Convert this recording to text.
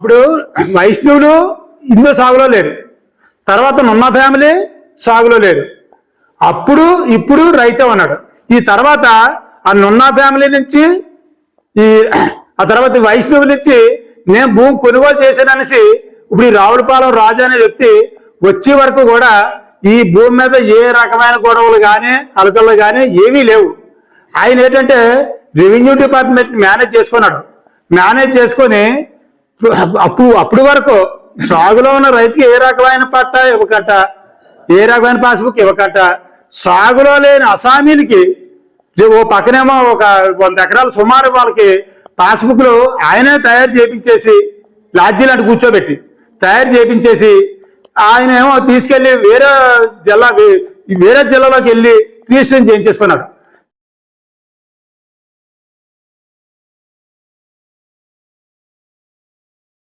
ఇప్పుడు వైష్ణవులు ఇందులో సాగులో లేరు. తర్వాత నున్న ఫ్యామిలీ సాగులో లేరు. అప్పుడు ఇప్పుడు రైతే ఉన్నాడు ఈ తర్వాత ఆ నున్న ఫ్యామిలీ నుంచి ఈ ఆ తర్వాత వైష్ణవుల నుంచి నేను భూమి కొనుగోలు చేశాననేసి ఇప్పుడు ఈ రావులపాలెం రాజు అనే వ్యక్తి వచ్చే వరకు కూడా ఈ భూమి మీద ఏ రకమైన గొడవలు కానీ అలచలు కానీ ఏమీ లేవు. ఆయన ఏంటంటే రెవెన్యూ డిపార్ట్మెంట్ మేనేజ్ చేసుకున్నాడు. మేనేజ్ చేసుకొని అప్పుడు అప్పుడు వరకు సాగులో ఉన్న రైతుకి ఏ రకమైన పట్ట ఇవ్వకట? ఏ రకమైన పాస్బుక్ ఇవ్వకట? సాగులో లేని అసామీలకి ఓ పక్కనేమో ఒక వంద ఎకరాలు సుమారు వాళ్ళకి పాస్బుక్లు ఆయనే తయారు చేపించేసి లాడ్జీలు అంటే కూర్చోబెట్టి తయారు చేపించేసి ఆయన ఏమో తీసుకెళ్ళి వేరే జిల్లా వేరే జిల్లాలోకి వెళ్ళి రిజిస్ట్రేషన్ చేయించేసుకున్నాడు.